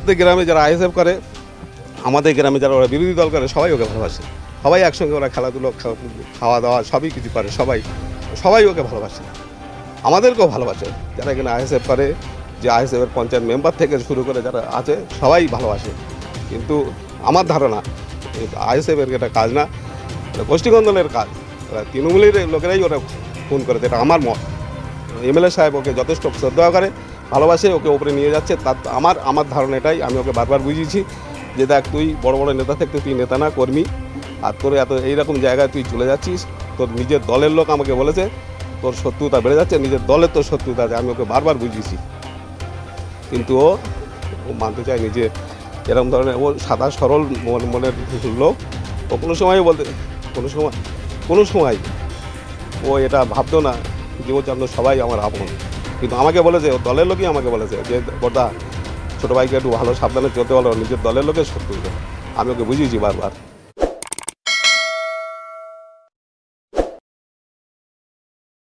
প্রত্যেক গ্রামে যারা আইএসএফ করে, আমাদের গ্রামে যারা ওরা বিরোধী দল করে, সবাই ওকে ভালোবাসে। সবাই একসঙ্গে ওরা খেলাধুলো, খাওয়া- দাওয়া সবই কিছু করে, সবাই সবাই ওকে ভালোবাসে। আমাদেরকেও ভালোবাসে। যারা এখানে আইএসএফ করে, যে আইএসএফের পঞ্চায়েত মেম্বার থেকে শুরু করে যারা আছে, সবাই ভালোবাসে। কিন্তু আমার ধারণা আইএসএফের এটা কাজ না গোষ্ঠীকন্দলের কাজ। তৃণমূলের লোকেরাই ওরা খুন করেছে, এটা আমার মত। এমএলএ সাহেব ওকে যথেষ্ট শ্রদ্ধা করে, ভালোবাসে, ওকে ওপরে নিয়ে যাচ্ছে। তার আমার আমার ধারণা এটাই, আমি ওকে বারবার বুঝিয়েছি যে দেখ, তুই বড় বড় নেতা থাকতে তুই নেতা না, কর্মী। আর তোর এত, এইরকম জায়গায় তুই চলে যাচ্ছিস, তোর নিজের দলের লোক আমাকে বলেছে, তোর শত্রুতা বেড়ে যাচ্ছে, নিজের দলের তোর শত্রুতা আছে, আমি ওকে বারবার বুঝিয়েছি। কিন্তু ও ও মানতে চায়নি যে এরকম ধরনের, ও সাদা, সরল মন, মনের লোক। ও কোনো সময় বলতে, কোনো সময় কোনো সময় ও এটা ভাবতো না। যে সবাই আমার আপন। কিন্তু আমাকে বলেছে দলের লোকই আমাকে বলেছে যে বর্দা, ছোটো ভাইকে একটু ভালো সাবধানে চলতে পারো নিজের দলের লোকের শত্রু। আমি ওকে বুঝিয়েছি বারবার।